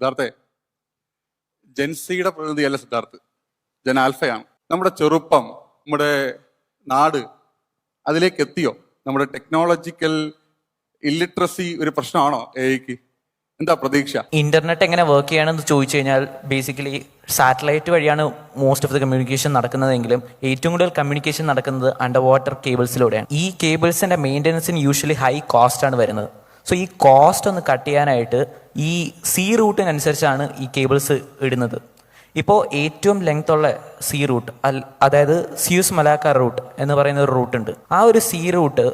സിദ്ധാർത്ഥെ ജെൻസിയുടെ പ്രതിനിധിയല്ല സിദ്ധാർത്ഥ്. ജൻ ആൽഫയാണ്. നമ്മുടെ ചെറുപ്പം നമ്മുടെ നാട് അതിലേക്ക് എത്തിയോ? നമ്മുടെ ടെക്നോളജിക്കൽ ഇല്ലിട്രസി ഒരു പ്രശ്നമാണോ എക്ക് എന്താ പ്രതീക്ഷ? ഇന്റർനെറ്റ് എങ്ങനെ വർക്ക് ചെയ്യണമെന്ന് ചോദിച്ചു കഴിഞ്ഞാൽ ബേസിക്കലി സാറ്റലൈറ്റ് വഴിയാണ് മോസ്റ്റ് ഓഫ് ദി കമ്മ്യൂണിക്കേഷൻ നടക്കുന്നതെങ്കിലും ഏറ്റവും കൂടുതൽ കമ്മ്യൂണിക്കേഷൻ നടക്കുന്നത് അണ്ടർ വാട്ടർ കേബിൾസിലൂടെയാണ് ഈ കേബിൾസിന്റെ മെയിന്റനൻസിന് യൂഷ്വലി ഹൈ കോസ്റ്റ് ആണ് വരുന്നത്. സോ ഈ കോസ്റ്റ് ഒന്ന് കട്ട് ചെയ്യാനായിട്ട് ഈ സി റൂട്ടിനനുസരിച്ചാണ് ഈ കേബിൾസ് ഇടുന്നത്. ഇപ്പോൾ ഏറ്റവും ലെങ്ത് ഉള്ള സി റൂട്ട് അതായത് സിയൂസ് മലാക്ക റൂട്ട് എന്ന് പറയുന്ന ഒരു റൂട്ട് ഉണ്ട്. ആ ഒരു സി റൂട്ട്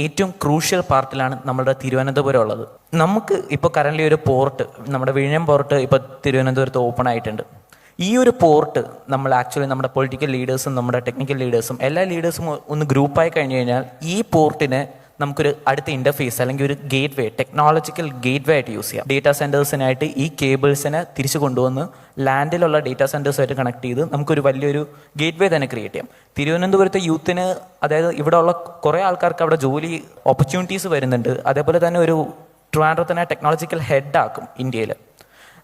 ഏറ്റവും ക്രൂഷ്യൽ പാർട്ടിലാണ് നമ്മുടെ തിരുവനന്തപുരം ഉള്ളത്. നമുക്ക് ഇപ്പോൾ കറന്റ് ഒരു പോർട്ട് നമ്മുടെ വിഴിഞ്ഞം പോർട്ട് ഇപ്പോൾ തിരുവനന്തപുരത്ത് ഓപ്പൺ ആയിട്ടുണ്ട്. ഈ ഒരു പോർട്ട് നമ്മൾ ആക്ച്വലി നമ്മുടെ പൊളിറ്റിക്കൽ ലീഡേഴ്സും നമ്മുടെ ടെക്നിക്കൽ ലീഡേഴ്സും എല്ലാ ലീഡേഴ്സും ഒന്ന് ഗ്രൂപ്പായി കഴിഞ്ഞു കഴിഞ്ഞാൽ ഈ പോർട്ടിനെ നമുക്കൊരു അടുത്ത ഇന്റർഫേസ് അല്ലെങ്കിൽ ഒരു gateway technological gateway ആയിട്ട് യൂസ് ചെയ്യാം. ഡേറ്റാ സെന്റേഴ്സിനായിട്ട് ഈ കേബിൾസിനെ തിരിച്ചു കൊണ്ടുവന്ന് ലാൻഡിലുള്ള ഡേറ്റാ സെന്റേഴ്സുമായിട്ട് കണക്ട് ചെയ്ത് നമുക്കൊരു വലിയൊരു ഗേറ്റ് വേ തന്നെ ക്രിയേറ്റ് ചെയ്യാം. തിരുവനന്തപുരത്തെ യൂത്തിന് അതായത് ഇവിടെ ഉള്ള കുറേ ആൾക്കാർക്ക് അവിടെ ജോലി ഓപ്പർച്യൂണിറ്റീസ് വരുന്നുണ്ട്. അതേപോലെ തന്നെ ഒരു ട്രിവാൻഡ്രത്തിനെ ടെക്നോളജിക്കൽ ഹെഡ് ആക്കും ഇന്ത്യയിൽ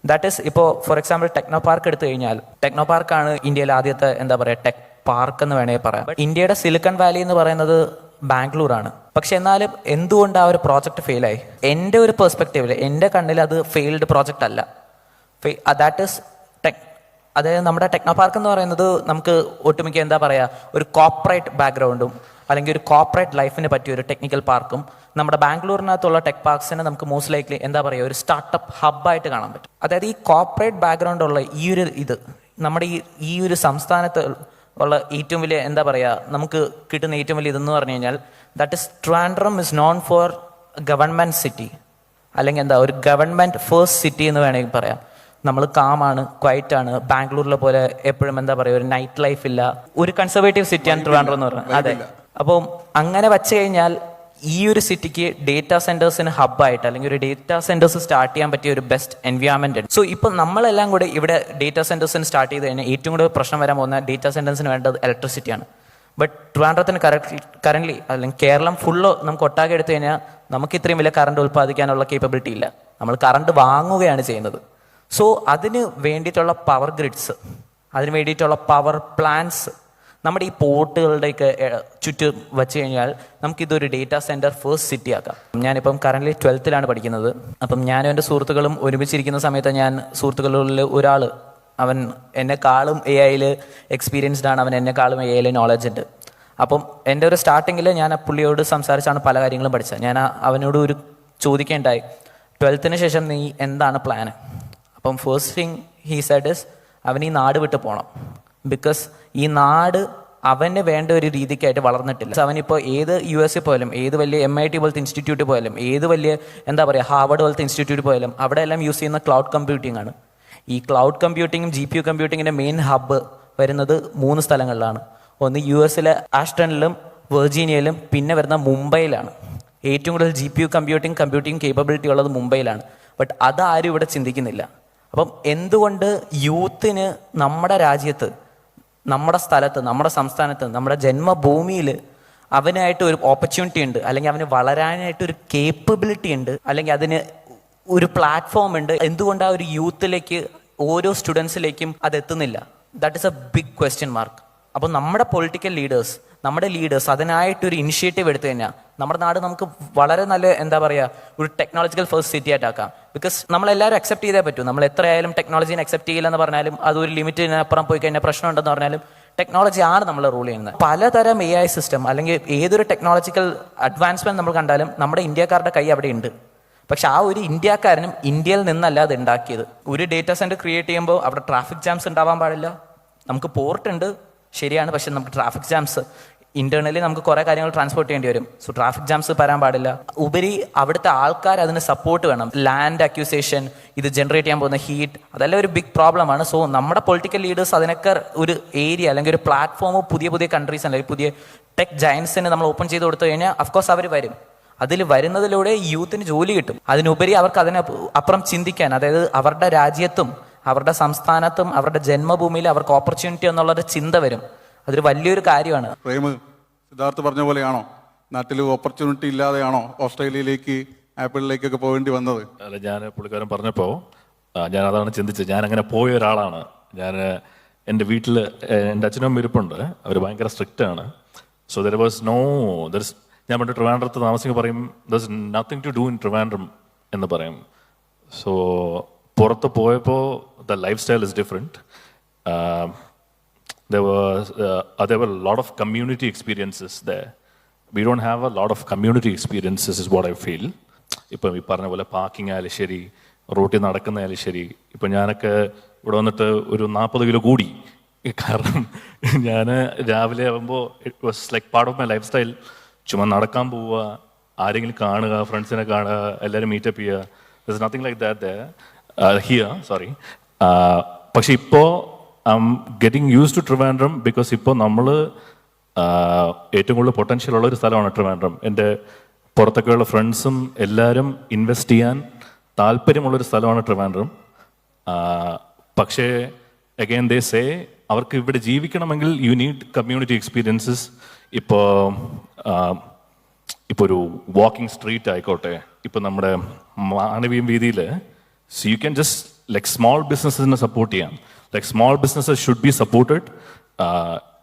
ദാറ്റ് ഈസ് ഇപ്പോൾ ഫോർ എക്സാമ്പിൾ ടെക്നോ പാർക്ക് എടുത്തു കഴിഞ്ഞാൽ ടെക്നോ പാർക്കാണ് ഇന്ത്യയിലെ ആദ്യത്തെ എന്താ പറയുക ടെക് പാർക്ക് എന്ന് വേണമെങ്കിൽ പറയാം. ഇന്ത്യയുടെ സിലിക്കൺ വാലി എന്ന് പറയുന്നത് ബാംഗ്ലൂർ ആണ് പക്ഷെ എന്നാലും എന്തുകൊണ്ട് ആ ഒരു പ്രോജക്റ്റ് ഫെയിലായി? എന്റെ ഒരു പെർസ്പെക്റ്റീവിൽ എന്റെ കണ്ണിൽ അത് ഫെയിൽഡ് പ്രോജക്റ്റ് അല്ല. ദാറ്റ് ഈസ് ടെക് അതായത് നമ്മുടെ ടെക്നോ പാർക്ക് എന്ന് പറയുന്നത് നമുക്ക് ഒട്ടുമിക്ക എന്താ പറയുക ഒരു കോപ്പറേറ്റ് ബാക്ക്ഗ്രൗണ്ടും അല്ലെങ്കിൽ ഒരു കോപ്പറേറ്റ് ലൈഫിന് പറ്റിയ ഒരു ടെക്നിക്കൽ പാർക്കും നമ്മുടെ ബാംഗ്ലൂരിനകത്തുള്ള ടെക് പാർക്സിനെ നമുക്ക് മോസ്റ്റ് ലൈക്ലി എന്താ പറയുക ഒരു സ്റ്റാർട്ടപ്പ് ഹബ്ബായിട്ട് കാണാൻ പറ്റും. അതായത് ഈ കോപ്പറേറ്റ് ബാക്ക്ഗ്രൗണ്ട് ഉള്ള ഈ ഒരു ഇത് നമ്മുടെ ഈ ഈ ഒരു സംസ്ഥാനത്ത് ഉള്ള ഏറ്റവും വലിയ എന്താ പറയുക നമുക്ക് കിട്ടുന്ന ഏറ്റവും വലിയ ഇതെന്ന് പറഞ്ഞു കഴിഞ്ഞാൽ that is Trivandrum is known for government city അല്ലെങ്കിൽ എന്താ ഒരു ഗവൺമെന്റ് ഫേസ്റ്റ് സിറ്റി എന്ന് വേണമെങ്കിൽ പറയാം. നമ്മൾ കാമാണ് ക്വൈറ്റ് ആണ് ബാംഗ്ലൂരിലെ പോലെ എപ്പോഴും എന്താ പറയുക ഒരു നൈറ്റ് ലൈഫ് ഇല്ല. ഒരു കൺസർവേറ്റീവ് സിറ്റിയാണ് ട്രിവാൻഡ്രം എന്ന് പറയുന്നത് അതെ. അപ്പം അങ്ങനെ വച്ചു കഴിഞ്ഞാൽ ഈ ഒരു സിറ്റിക്ക് ഡേറ്റാ സെന്റേഴ്സിന് ഹബ്ബായിട്ട് അല്ലെങ്കിൽ ഒരു ഡേറ്റാ സെന്റേഴ്സ് സ്റ്റാർട്ട് ചെയ്യാൻ പറ്റിയ ഒരു ബെസ്റ്റ് എൻവയോൺമെന്റ് ഉണ്ട്. സോ ഇപ്പം നമ്മളെല്ലാം കൂടെ ഇവിടെ ഡേറ്റാ സെന്റേഴ്സിന് സ്റ്റാർട്ട് ചെയ്ത് കഴിഞ്ഞാൽ ഏറ്റവും കൂടുതൽ പ്രശ്നം വരാൻ പോകുന്ന ഡേറ്റാ സെന്റേഴ്സിന് വേണ്ടത് ഇലക്ട്രിസിറ്റിയാണ് ബട്ട് ട്രിവാൻഡ്രത്തിന് കറന്റ് അല്ലെങ്കിൽ കേരളം ഫുള്ള് നമുക്ക് ഒട്ടാകെ എടുത്തു കഴിഞ്ഞാൽ നമുക്ക് ഇത്രയും വലിയ കറണ്ട് ഉൽപ്പാദിക്കാനുള്ള കേപ്പബിലിറ്റി ഇല്ല. നമ്മൾ കറണ്ട് വാങ്ങുകയാണ് ചെയ്യുന്നത്. സോ അതിന് വേണ്ടിയിട്ടുള്ള പവർ ഗ്രിഡ്സ് അതിന് വേണ്ടിയിട്ടുള്ള പവർ പ്ലാന്റ്സ് നമ്മുടെ ഈ പോർട്ടുകളുടെയൊക്കെ ചുറ്റും വെച്ച് കഴിഞ്ഞാൽ നമുക്കിതൊരു ഡേറ്റാ സെന്റർ ഫേസ്റ്റ് സിറ്റി ആക്കാം. ഞാനിപ്പം കറന്റ് ട്വൽത്തിലാണ് പഠിക്കുന്നത്. അപ്പം ഞാനും എന്റെ സുഹൃത്തുക്കളും ഒരുമിച്ചിരിക്കുന്ന സമയത്ത് ഞാൻ സുഹൃത്തുക്കളിൽ ഒരാൾ അവൻ എന്നെക്കാളും എ ഐയിൽ എക്സ്പീരിയൻസ്ഡ് ആണ്. അവൻ എന്നെക്കാളും എ ഐയിൽ നോളജ് ഉണ്ട്. അപ്പം എന്റെ ഒരു സ്റ്റാർട്ടിങ്ങിൽ ഞാൻ ആ പുള്ളിയോട് സംസാരിച്ചാണ് പല കാര്യങ്ങളും പഠിച്ചത്. ഞാൻ അവനോട് ഒരു ചോദിക്കേണ്ടായി ട്വൽത്തിന് ശേഷം നീ എന്താണ് പ്ലാന് അപ്പം first thing he said is അവൻ ഈ നാട് വിട്ട് പോകണം ബിക്കോസ് ഈ നാട് അവന് വേണ്ട ഒരു രീതിക്കായിട്ട് വളർന്നിട്ടില്ല. അവനിപ്പോൾ ഏത് യു എസ് പോയാലും ഏത് വലിയ എം ഐ ടി പോലത്തെ ഇൻസ്റ്റിറ്റ്യൂട്ട് പോയാലും ഏത് വലിയ എന്താ പറയുക ഹാർവർഡ് പോലത്തെ ഇൻസ്റ്റിറ്റ്യൂട്ട് പോയാലും അവിടെ എല്ലാം യൂസ് ചെയ്യുന്ന ക്ലൗഡ് കമ്പ്യൂട്ടിംഗ് ആണ്. ഈ ക്ലൗഡ് കമ്പ്യൂട്ടിങ്ങും ജി പി യു കമ്പ്യൂട്ടിങ്ങിന്റെ മെയിൻ ഹബ്ബ് വരുന്നത് മൂന്ന് സ്ഥലങ്ങളിലാണ്. ഒന്ന് യു എസിലെ ആസ്റ്റണിലും വെർജീനിയയിലും പിന്നെ വരുന്ന മുംബൈയിലാണ്. ഏറ്റവും കൂടുതൽ G P U computing computing capability ഉള്ളത് മുംബൈയിലാണ്. ബട്ട് അതാരും ഇവിടെ ചിന്തിക്കുന്നില്ല. അപ്പം എന്തുകൊണ്ട് യൂത്തിന് നമ്മുടെ രാജ്യത്ത് നമ്മുടെ സ്ഥലത്ത് നമ്മുടെ സംസ്ഥാനത്ത് നമ്മുടെ ജന്മഭൂമിയിൽ അവനായിട്ട് ഒരു ഓപ്പർച്യൂണിറ്റി ഉണ്ട്. അല്ലെങ്കിൽ അവന് വളരാനായിട്ട് ഒരു കേപ്പബിലിറ്റി ഉണ്ട്. അല്ലെങ്കിൽ അതിന് ഒരു പ്ലാറ്റ്ഫോം ഉണ്ട്. എന്തുകൊണ്ട് ആ ഒരു യൂത്തിലേക്ക് ഓരോ സ്റ്റുഡൻസിലേക്കും അത് എത്തുന്നില്ല? That is a big question mark അപ്പോൾ നമ്മുടെ പൊളിറ്റിക്കൽ ലീഡേഴ്സ് നമ്മുടെ ലീഡേഴ്സ് അതിനായിട്ട് ഒരു ഇനിഷ്യേറ്റീവ് എടുത്തു കഴിഞ്ഞാൽ നമ്മുടെ നാട് നമുക്ക് വളരെ നല്ല എന്താ പറയുക ഒരു ടെക്നോളജിക്കൽ ഫസ്റ്റ് സിറ്റി ആയിട്ട് ആയിട്ടാക്കാം. ബിക്കോസ് നമ്മളെല്ലാവരും അക്സെപ്റ്റ് ചെയ്തേ പറ്റൂ. നമ്മൾ എത്രയായാലും ടെക്നോളജീനെ അക്സെപ്റ്റ് ചെയ്യില്ലെന്ന് പറഞ്ഞാലും അതൊരു ഒരു ലിമിറ്റിനപ്പുറം പോയി കഴിഞ്ഞാൽ പ്രശ്നമുണ്ടെന്ന് പറഞ്ഞാലും ടെക്നോളജി ആണ് നമ്മൾ റൂൾ ചെയ്യുന്നത്. പലതരം എ ഐ സിസ്റ്റം അല്ലെങ്കിൽ ഏതൊരു ടെക്നോളജിക്കൽ അഡ്വാൻസ്മെന്റ് നമ്മൾ കണ്ടാലും നമ്മുടെ ഇന്ത്യക്കാരുടെ കൈ അവിടെ ഉണ്ട്. പക്ഷെ ആ ഒരു ഇന്ത്യക്കാരനും ഇന്ത്യയിൽ നിന്നല്ല അത് ഉണ്ടാക്കിയത്. ഒരു ഡേറ്റാ സെന്റർ ക്രിയേറ്റ് ചെയ്യുമ്പോൾ അവിടെ ട്രാഫിക് ജാംസ് ഉണ്ടാവാൻ പാടില്ല. നമുക്ക് പോർട്ട് ഉണ്ട്. ശരിയാണ്. പക്ഷെ നമുക്ക് ട്രാഫിക് ജാംസ് ഇന്റേണലി നമുക്ക് കുറെ കാര്യങ്ങൾ ട്രാൻസ്പോർട്ട് ചെയ്യേണ്ടി വരും. സോ ട്രാഫിക് ജാംസ് വരാൻ പാടില്ല. ഉപരി അവിടുത്തെ ആൾക്കാർ അതിന് സപ്പോർട്ട് വേണം. ലാൻഡ് അക്യൂസേഷൻ ഇത് ജനറേറ്റ് ചെയ്യാൻ പോകുന്ന ഹീറ്റ് അതെല്ലാം ഒരു ബിഗ് പ്രോബ്ലം ആണ്. സോ നമ്മുടെ പൊളിറ്റിക്കൽ ലീഡേഴ്സ് അതിനൊക്കെ ഒരു ഏരിയ അല്ലെങ്കിൽ ഒരു പ്ലാറ്റ്ഫോം പുതിയ പുതിയ കൺട്രീസ് അല്ലെങ്കിൽ പുതിയ ടെക് ജയൻസിന് നമ്മൾ ഓപ്പൺ ചെയ്ത് കൊടുത്തു കഴിഞ്ഞാൽ അഫ്കോഴ്സ് അവർ വരും. അതിൽ വരുന്നതിലൂടെ യൂത്തിന് ജോലി കിട്ടും. അതിനുപരി അവർക്ക് അതിനെ അപ്പുറം ചിന്തിക്കാൻ അതായത് അവരുടെ രാജ്യത്തും അവരുടെ സംസ്ഥാനത്തും അവരുടെ ജന്മഭൂമിയിൽ അവർക്ക് ഓപ്പർച്യൂണിറ്റി എന്നുള്ളൊരു ചിന്ത വരും. അതൊരു വലിയൊരു കാര്യമാണ്. പ്രേമ് സിദ്ധാർത്ഥ് പറഞ്ഞ പോലെയാണോ? നാട്ടിൽ ഓപ്പർച്യൂണിറ്റി ഇല്ലാതെയാണോ ഓസ്ട്രേലിയയിലേക്ക് ആപ്പിളിലേക്കൊക്കെ പോകേണ്ടി വന്നത്? അല്ല ഞാൻ പുള്ളിക്കാരൻ പറഞ്ഞപ്പോൾ ഞാൻ അതാണ് ചിന്തിച്ചത്. ഞാൻ അങ്ങനെ പോയ ഒരാളാണ്. ഞാൻ എന്റെ വീട്ടിൽ എന്റെ അച്ഛനും ഇരിപ്പുണ്ട്. അവർ ഭയങ്കര സ്ട്രിക്റ്റ് ആണ്. സോ ദർ വാസ് നോ ദർസ് ഞാൻ പണ്ട് ട്രിവാൻഡ്രത്ത് താമസിക്കുമ്പോൾ പറയും there's nothing to do in Trivandrum എന്ന് പറയും. സോ പുറത്ത് പോയപ്പോൾ the lifestyle is different there was uh, uh, there were a lot of community experiences there. We don't have a lot of community experiences, is what I feel. ഇപ്പം ഈ പറഞ്ഞ പോലെ parking ആയാലും ശരി റോട്ടിൽ നടക്കുന്നതായാലും ശരി ഇപ്പം ഞാനൊക്കെ ഇവിടെ വന്നിട്ട് ഒരു നാൽപ്പത് കിലോ കൂടി കാരണം ഞാൻ രാവിലെ ആകുമ്പോൾ it was like part of my lifestyle ചുമ്മാ നടക്കാൻ പോവുക ആരെങ്കിലും കാണുക ഫ്രണ്ട്സിനെ കാണുക എല്ലാവരും മീറ്റപ്പ് ചെയ്യുക there nothing like that here sorry പക്ഷെ ഇപ്പോൾ I'm getting used to Trivandrum because ഇപ്പോൾ നമ്മൾ ഏറ്റവും കൂടുതൽ പൊട്ടൻഷ്യൽ ഉള്ള ഒരു സ്ഥലമാണ് ട്രിവാൻഡ്രം എന്റെ പുറത്തൊക്കെയുള്ള ഫ്രണ്ട്സും എല്ലാവരും ഇൻവെസ്റ്റ് ചെയ്യാൻ താല്പര്യമുള്ളൊരു സ്ഥലമാണ് ട്രിവാൻഡ്രം പക്ഷേ അഗൈൻ ദേ സേ അവർക്ക് ഇവിടെ ജീവിക്കണമെങ്കിൽ യു നീഡ് കമ്മ്യൂണിറ്റി എക്സ്പീരിയൻസസ് ഇപ്പോൾ ഇപ്പോൾ ഒരു വാക്കിംഗ് സ്ട്രീറ്റ് ആയിക്കോട്ടെ. ഇപ്പോൾ നമ്മുടെ മാനവീയം വീതിയിൽ so you can just like small ബിസിനസ്സിനെ സപ്പോർട്ട് ചെയ്യാം. Like small businesses should be supported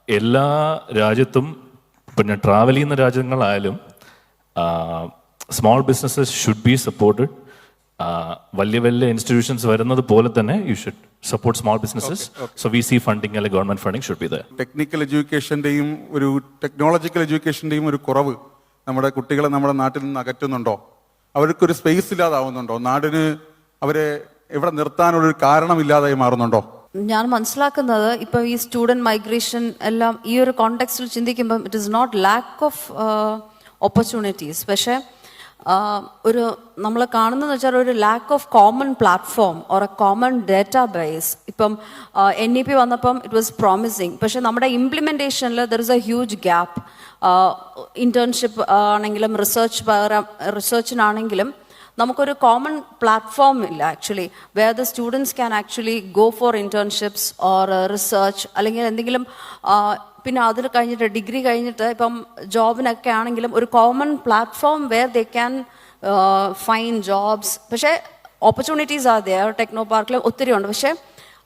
എല്ലാ രാജ്യത്തും പിന്നെ ട്രാവൽ ചെയ്യുന്ന രാജ്യങ്ങളായാലും small businesses should be supported വലിയ വലിയ ഇൻസ്റ്റിറ്റ്യൂഷൻസ് വരുന്നത് പോലെ തന്നെ you should support small businesses so VC C funding അല്ലെങ്കിൽ government funding should be the technical എഡ്യൂക്കേഷന്റെയും ഒരു ടെക്നോളജിക്കൽ എഡ്യൂക്കേഷന്റെയും ഒരു കുറവ് നമ്മുടെ കുട്ടികളെ നമ്മുടെ നാട്ടിൽ നിന്ന് അകറ്റുന്നുണ്ടോ? അവർക്കൊരു സ്പേസ് ഇല്ലാതാവുന്നുണ്ടോ? നാടിന് അവരെ ഇവിടെ നിർത്താനുള്ള ഒരു കാരണമില്ലാതായി മാറുന്നുണ്ടോ? ഞാൻ മനസ്സിലാക്കുന്നത് ഇപ്പൊ ഈ സ്റ്റുഡന്റ് മൈഗ്രേഷൻ എല്ലാം ഈ ഒരു കോണ്ടെക്സ്റ്റിൽ ചിന്തിക്കുമ്പോൾ it is not lack of opportunities പക്ഷേ ഒരു നമ്മൾ കാണുന്നതെന്ന് വെച്ചാൽ ഒരു lack of common platform or a common database ഇപ്പം എൻ ഇ പി വന്നപ്പം ഇറ്റ് വാസ് പ്രോമിസിങ് പക്ഷെ നമ്മുടെ ഇംപ്ലിമെന്റേഷനിൽ there is a huge gap internship ആണെങ്കിലും റിസർച്ച് റിസർച്ചിനാണെങ്കിലും നമുക്കൊരു കോമൺ പ്ലാറ്റ്ഫോം ഇല്ല actually where the students can actually go for internships or research അല്ലെങ്കിൽ എന്തെങ്കിലും പിന്നെ അതിൽ കഴിഞ്ഞിട്ട് ഡിഗ്രി കഴിഞ്ഞിട്ട് ഇപ്പം ജോബിനൊക്കെ ആണെങ്കിലും ഒരു common platform where they can find jobs പക്ഷേ ഓപ്പർച്യൂണിറ്റീസ് ആർ ദേ ടെക്നോ പാർക്കിൽ ഒത്തിരി ഉണ്ട്. പക്ഷേ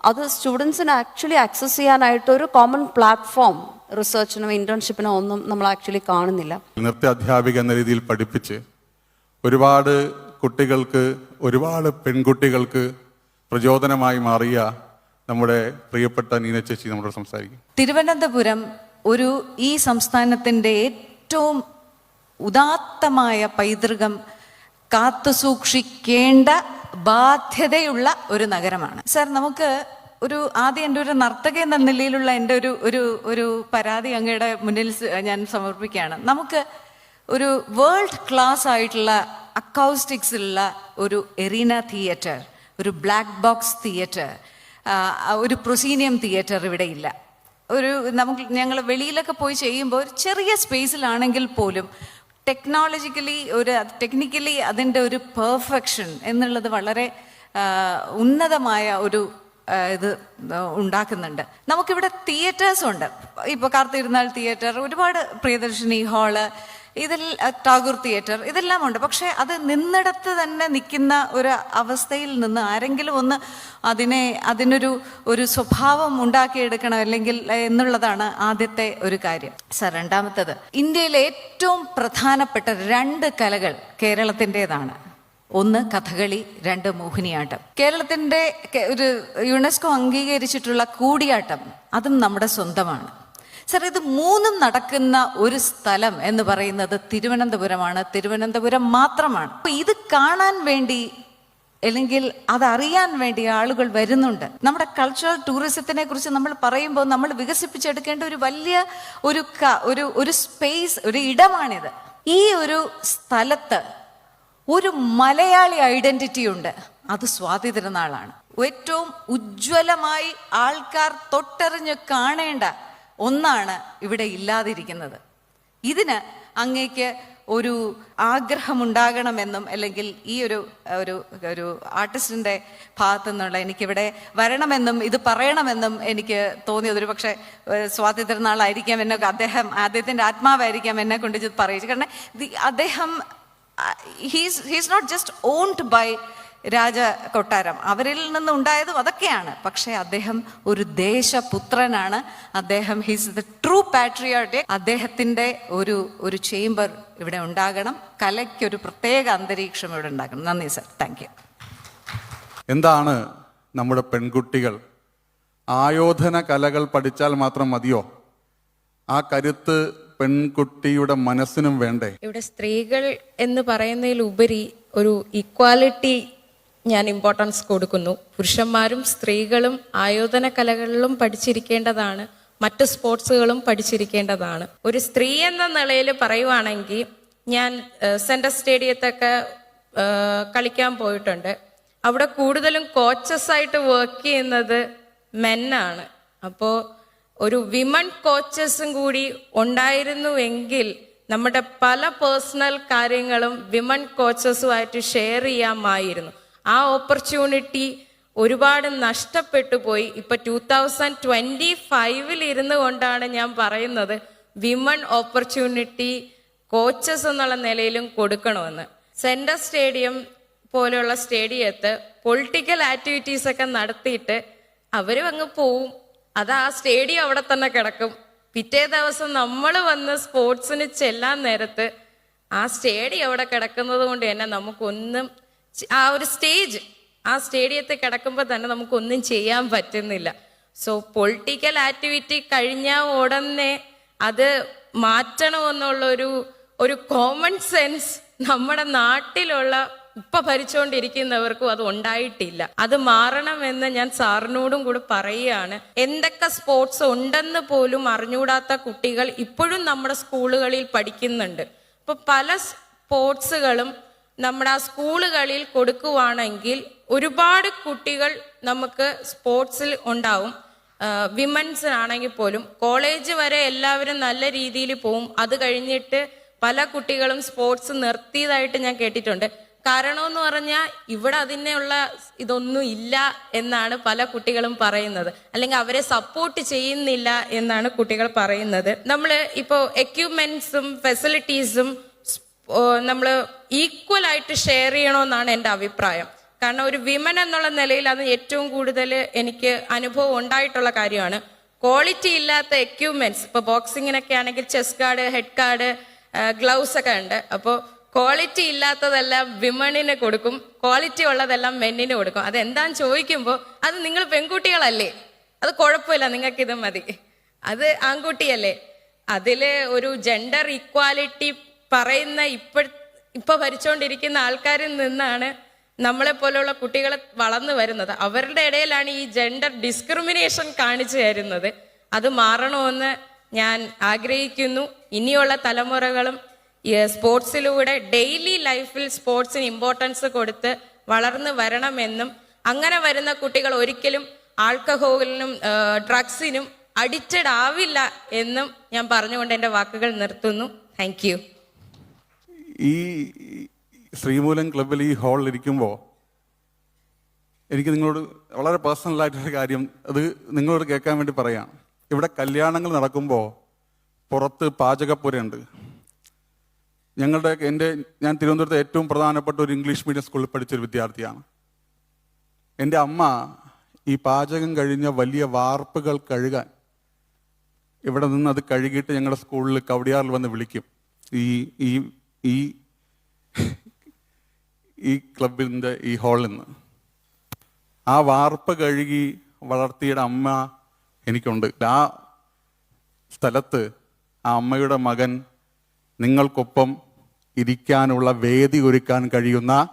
അത് സ്റ്റുഡൻസിന് ആക്ച്വലി ആക്സസ് ചെയ്യാനായിട്ട് ഒരു കോമൺ പ്ലാറ്റ്ഫോം റിസർച്ചിനും ഇന്റേൺഷിപ്പിനോ ഒന്നും നമ്മൾ ആക്ച്വലി കാണുന്നില്ല. നൃത്യ അധ്യാപിക എന്ന രീതിയിൽ പഠിപ്പിച്ച് ഒരുപാട് കുട്ടികൾക്ക് ഒരുപാട് പെൺകുട്ടികൾക്ക് പ്രചോദനമായി മാറിയ നമ്മുടെ പ്രിയപ്പെട്ട നീന ചേച്ചി നമ്മളോട് സംസാരിക്കും. തിരുവനന്തപുരം ഒരു ഈ സംസ്ഥാനത്തിന്റെ ഏറ്റവും ഉദാത്തമായ പൈതൃകം കാത്തുസൂക്ഷിക്കേണ്ട ബാധ്യതയുള്ള ഒരു നഗരമാണ്. സർ നമുക്ക് ഒരു ആദ്യം എന്റെ ഒരു നർത്തക എന്ന നിലയിലുള്ള എന്റെ ഒരു ഒരു ഒരു പരാതി അങ്ങയുടെ മുന്നിൽ ഞാൻ സമർപ്പിക്കുകയാണ്. നമുക്ക് ഒരു വേൾഡ് ക്ലാസ് ആയിട്ടുള്ള അക്കൗസ്റ്റിക്സിലുള്ള ഒരു എറീന തിയേറ്റർ ഒരു ബ്ലാക്ക് ബോക്സ് തിയേറ്റർ ഒരു പ്രൊസീനിയം തിയേറ്റർ ഇവിടെ ഇല്ല. ഒരു നമുക്ക് ഞങ്ങൾ വെളിയിലൊക്കെ പോയി ചെയ്യുമ്പോൾ ഒരു ചെറിയ സ്പേസിലാണെങ്കിൽ പോലും ടെക്നോളജിക്കലി ഒരു ടെക്നിക്കലി അതിന്റെ ഒരു പെർഫെക്ഷൻ എന്നുള്ളത് വളരെ ഉന്നതമായ ഒരു ഇത് ഉണ്ടാക്കുന്നുണ്ട്. നമുക്കിവിടെ തിയേറ്റേഴ്സ് ഉണ്ട്. ഇപ്പോൾ കാർത്തിരുന്നാൾ തിയേറ്റർ ഒരുപാട് പ്രിയദർശിനി ഹാൾ ഇതിൽ ടാഗൂർ തിയേറ്റർ ഇതെല്ലാം ഉണ്ട്. പക്ഷേ അത് നിന്നിടത്ത് തന്നെ നിൽക്കുന്ന ഒരു അവസ്ഥയിൽ നിന്ന് ആരെങ്കിലും ഒന്ന് അതിനെ അതിനൊരു ഒരു സ്വഭാവം ഉണ്ടാക്കിയെടുക്കണം അല്ലെങ്കിൽ എന്നുള്ളതാണ് ആദ്യത്തെ ഒരു കാര്യം. സർ രണ്ടാമത്തത് ഇന്ത്യയിലെ ഏറ്റവും പ്രധാനപ്പെട്ട രണ്ട് കലകൾ കേരളത്തിന്റെതാണ്. ഒന്ന് കഥകളി രണ്ട് മോഹിനിയാട്ടം. കേരളത്തിന്റെ ഒരു യുനെസ്കോ അംഗീകരിച്ചിട്ടുള്ള കൂടിയാട്ടം അതും നമ്മുടെ സ്വന്തമാണ്. സർ ഇത് മൂന്നും നടക്കുന്ന ഒരു സ്ഥലം എന്ന് പറയുന്നത് തിരുവനന്തപുരമാണ്. തിരുവനന്തപുരം മാത്രമാണ്. അപ്പൊ ഇത് കാണാൻ വേണ്ടി അല്ലെങ്കിൽ അതറിയാൻ വേണ്ടി ആളുകൾ വരുന്നുണ്ട്. നമ്മുടെ കൾച്ചറൽ ടൂറിസത്തിനെ കുറിച്ച് നമ്മൾ പറയുമ്പോൾ നമ്മൾ വികസിപ്പിച്ചെടുക്കേണ്ട ഒരു വലിയ ഒരു ഒരു ഒരു സ്പേസ് ഒരു ഇടമാണിത്. ഈ ഒരു സ്ഥലത്ത് ഒരു മലയാളി ഐഡന്റിറ്റി ഉണ്ട്. അത് സ്വാതി തിരുനാളാണ് ഏറ്റവും ഉജ്ജ്വലമായി ആൾക്കാർ തൊട്ടറിഞ്ഞ് കാണേണ്ട ഒന്നാണ് ഇവിടെ ഇല്ലാതിരിക്കുന്നത്. ഇതിന് അങ്ങേക്ക് ഒരു ആഗ്രഹമുണ്ടാകണമെന്നും അല്ലെങ്കിൽ ഈ ഒരു ഒരു ഒരു ആർട്ടിസ്റ്റിന്റെ ഭാഗത്തു നിന്നുള്ള എനിക്കിവിടെ വരണമെന്നും ഇത് പറയണമെന്നും എനിക്ക് തോന്നിയത്. ഒരു പക്ഷേ സ്വാതന്ത്ര്യനാളായിരിക്കാം എന്നൊക്കെ എന്നെ അദ്ദേഹം അദ്ദേഹത്തിന്റെ ആത്മാവായിരിക്കാം എന്നെ കൊണ്ട് ഇത് പറയിച്ചു. കാരണം അദ്ദേഹം he's he's not just owned by രാജ കൊട്ടാരം അവരിൽ നിന്ന് ഉണ്ടായതും അതൊക്കെയാണ്. പക്ഷേ അദ്ദേഹം ഒരു ദേശപുത്രനാണ്. അദ്ദേഹം ഹിസ് ദ ട്രൂ പാട്രിയോട്ടിക് അദ്ദേഹത്തിന്റെ ഒരു ഒരു ചേംബർ ഇവിടെ ഉണ്ടാകണം. കലയ്ക്കൊരു പ്രത്യേക അന്തരീക്ഷം ഇവിടെ ഉണ്ടാകണം. നന്ദി സർ താങ്ക് യു എന്താണ് നമ്മുടെ പെൺകുട്ടികൾ? ആയോധന കലകൾ പഠിച്ചാൽ മാത്രം മതിയോ? ആ കരുത്ത് പെൺകുട്ടിയുടെ മനസ്സിനും വേണ്ടേ? ഇവിടെ സ്ത്രീകൾ എന്ന് പറയുന്നതിലുപരി ഒരു ഇക്വാലിറ്റി ഞാൻ ഇമ്പോർട്ടൻസ് കൊടുക്കുന്നു. പുരുഷന്മാരും സ്ത്രീകളും ആയോധന കലകളിലും പഠിച്ചിരിക്കേണ്ടതാണ്. മറ്റ് സ്പോർട്സുകളും പഠിച്ചിരിക്കേണ്ടതാണ്. ഒരു സ്ത്രീ എന്ന നിലയിൽ പറയുവാണെങ്കിൽ ഞാൻ സെൻട്രൽ സ്റ്റേഡിയത്തൊക്കെ കളിക്കാൻ പോയിട്ടുണ്ട്. അവിടെ കൂടുതലും കോച്ചസ് ആയിട്ട് വർക്ക് ചെയ്യുന്നത് മെന്നാണ് അപ്പോൾ ഒരു വിമൺ കോച്ചസും കൂടി ഉണ്ടായിരുന്നുവെങ്കിൽ നമ്മുടെ പല പേഴ്സണൽ കാര്യങ്ങളും വിമൺ കോച്ചസുമായിട്ട് ഷെയർ ചെയ്യാമായിരുന്നു. ആ ഓപ്പർച്യൂണിറ്റി ഒരുപാട് നഷ്ടപ്പെട്ടു പോയി. ഇപ്പൊ ടൂ തൗസൻഡ് ട്വന്റി ഫൈവിൽ ഇരുന്നു കൊണ്ടാണ് ഞാൻ പറയുന്നത് വിമൺ ഓപ്പർച്യൂണിറ്റി കോച്ചസ് എന്നുള്ള നിലയിലും കൊടുക്കണമെന്ന്. സെൻട്രൽ സ്റ്റേഡിയം പോലെയുള്ള സ്റ്റേഡിയത്ത് പൊളിറ്റിക്കൽ ആക്ടിവിറ്റീസ് ഒക്കെ നടത്തിയിട്ട് അവരും അങ്ങ് പോവും. അത് ആ സ്റ്റേഡിയം അവിടെ തന്നെ കിടക്കും. പിറ്റേ ദിവസം നമ്മൾ വന്ന് സ്പോർട്സിന് ചെല്ലാൻ നേരത്ത് ആ സ്റ്റേഡിയം അവിടെ കിടക്കുന്നത് കൊണ്ട് തന്നെ നമുക്കൊന്നും ആ ഒരു സ്റ്റേജ് ആ സ്റ്റേഡിയത്തിൽ കിടക്കുമ്പോൾ തന്നെ നമുക്കൊന്നും ചെയ്യാൻ പറ്റുന്നില്ല. സോ പൊളിറ്റിക്കൽ ആക്ടിവിറ്റി കഴിഞ്ഞ ഉടനെ അത് മാറ്റണമെന്നുള്ളൊരു ഒരു കോമൺ സെൻസ് നമ്മുടെ നാട്ടിലുള്ള ഇപ്പൊ ഭരിച്ചുകൊണ്ടിരിക്കുന്നവർക്കും അത് ഉണ്ടായിട്ടില്ല. അത് മാറണമെന്ന് ഞാൻ സാറിനോടും കൂടി പറയുകയാണ്. എന്തൊക്കെ സ്പോർട്സ് ഉണ്ടെന്ന് പോലും അറിഞ്ഞുകൂടാത്ത കുട്ടികൾ ഇപ്പോഴും നമ്മുടെ സ്കൂളുകളിൽ പഠിക്കുന്നുണ്ട്. അപ്പൊ പല സ്പോർട്സുകളും നമ്മുടെ ആ സ്കൂളുകളിൽ കൊടുക്കുവാണെങ്കിൽ ഒരുപാട് കുട്ടികൾ നമുക്ക് സ്പോർട്സിൽ ഉണ്ടാവും. വിമൻസ് ആണെങ്കിൽ പോലും കോളേജ് വരെ എല്ലാവരും നല്ല രീതിയിൽ പോവും. അത് കഴിഞ്ഞിട്ട് പല കുട്ടികളും സ്പോർട്സ് നിർത്തിയതായിട്ട് ഞാൻ കേട്ടിട്ടുണ്ട്. കാരണം എന്ന് പറഞ്ഞാൽ ഇവിടെ അതിനുള്ള ഇതൊന്നും ഇല്ല എന്നാണ് പല കുട്ടികളും പറയുന്നത്. അല്ലെങ്കിൽ അവരെ സപ്പോർട്ട് ചെയ്യുന്നില്ല എന്നാണ് കുട്ടികൾ പറയുന്നത്. നമ്മൾ ഇപ്പോൾ എക്യുപ്മെന്റ്സും ഫെസിലിറ്റീസും നമ്മൾ ഈക്വലായിട്ട് ഷെയർ ചെയ്യണമെന്നാണ് എന്റെ അഭിപ്രായം. കാരണം ഒരു വിമൻ എന്നുള്ള നിലയിൽ അത് ഏറ്റവും കൂടുതൽ എനിക്ക് അനുഭവം ഉണ്ടായിട്ടുള്ള കാര്യമാണ്. ക്വാളിറ്റി ഇല്ലാത്ത എക്യുപ്മെന്റ്സ് ഇപ്പോൾ ബോക്സിങ്ങിനൊക്കെ ആണെങ്കിൽ chest guard head guard gloves ഒക്കെ ഉണ്ട്. അപ്പോൾ ക്വാളിറ്റി ഇല്ലാത്തതെല്ലാം വിമണിന് കൊടുക്കും. ക്വാളിറ്റി ഉള്ളതെല്ലാം മെന്നിന് കൊടുക്കും. അതെന്താന്ന് ചോദിക്കുമ്പോൾ അത് നിങ്ങൾ പെൺകുട്ടികളല്ലേ? അത് കുഴപ്പമില്ല നിങ്ങൾക്ക് ഇത് മതി. അത് ആൺകുട്ടിയല്ലേ? അതിൽ ഒരു ജെൻഡർ ഇക്വാലിറ്റി പറയുന്ന ഇപ്പോൾ ഇപ്പൊ ഭരിച്ചുകൊണ്ടിരിക്കുന്ന ആൾക്കാരിൽ നിന്നാണ് നമ്മളെ പോലെയുള്ള കുട്ടികൾ വളർന്നു വരുന്നത്. അവരുടെ ഇടയിലാണ് ഈ ജെൻഡർ ഡിസ്ക്രിമിനേഷൻ കാണിച്ചു തരുന്നത്. അത് മാറണമെന്ന് ഞാൻ ആഗ്രഹിക്കുന്നു. ഇനിയുള്ള തലമുറകളും സ്പോർട്സിലൂടെ ഡെയിലി ലൈഫിൽ സ്പോർട്സിന് ഇമ്പോർട്ടൻസ് കൊടുത്ത് വളർന്നു വരണമെന്നും അങ്ങനെ വരുന്ന കുട്ടികൾ ഒരിക്കലും ആൽക്കഹോളിനും ഡ്രഗ്സിനും അഡിക്റ്റഡ് ആവില്ല എന്നും ഞാൻ പറഞ്ഞുകൊണ്ട് എന്റെ വാക്കുകൾ നിർത്തുന്നു. താങ്ക് ഈ ശ്രീമൂലം ക്ലബിൽ ഈ ഹാളിൽ ഇരിക്കുമ്പോൾ എനിക്ക് നിങ്ങളോട് വളരെ പേഴ്സണലായിട്ടൊരു കാര്യം അത് നിങ്ങളോട് കേൾക്കാൻ വേണ്ടി പറയാം. ഇവിടെ കല്യാണങ്ങൾ നടക്കുമ്പോൾ പുറത്ത് പാചകപ്പുരയുണ്ട്. ഞങ്ങളുടെ എന്റെ ഞാൻ തിരുവനന്തപുരത്തെ ഏറ്റവും പ്രധാനപ്പെട്ട ഒരു ഇംഗ്ലീഷ് മീഡിയം സ്കൂളിൽ പഠിച്ചൊരു വിദ്യാർത്ഥിയാണ്. എന്റെ അമ്മ ഈ പാചകം കഴിഞ്ഞ വലിയ വാർപ്പുകൾ കഴുകാൻ ഇവിടെ നിന്ന് അത് കഴുകിയിട്ട് ഞങ്ങളുടെ സ്കൂളിൽ കവടിയാറിൽ വന്ന് വിളിക്കും. ഈ ഈ ഈ ഈ ക്ലബിന്റെ ഈ ഹാളിൽ നിന്ന് ആ വാർപ്പ് കഴുകി വളർത്തിയുടെ അമ്മ എനിക്കുണ്ട്. ആ സ്ഥലത്ത് ആ അമ്മയുടെ മകൻ നിങ്ങൾക്കൊപ്പം ഇരിക്കാനുള്ള വേദി ഒരുക്കാൻ കഴിയുന്ന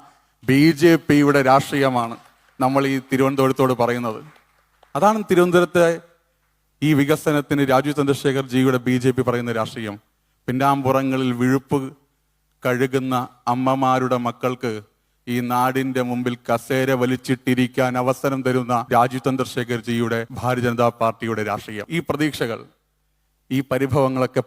ബി ജെ പിയുടെ രാഷ്ട്രീയമാണ് നമ്മൾ ഈ തിരുവനന്തപുരത്തോട് പറയുന്നത്. അതാണ് തിരുവനന്തപുരത്തെ ഈ വികസനത്തിന് രാജീവ് ചന്ദ്രശേഖർ ജിയുടെ ബി ജെ പി പറയുന്ന രാഷ്ട്രീയം. പിന്നാമ്പുറങ്ങളിൽ വിഴുപ്പ് കഴുകുന്ന അമ്മമാരുടെ മക്കൾക്ക് ഈ നാടിന്റെ മുമ്പിൽ കസേര വലിച്ചിട്ടിരിക്കാൻ അവസരം തരുന്ന രാജീവ് ചന്ദ്രശേഖർജിയുടെ ഭാരതീയ ജനതാ പാർട്ടിയുടെ രാഷ്ട്രീയം. ഈ പ്രതീക്ഷകൾ ഈ പരിഭവങ്ങളൊക്കെ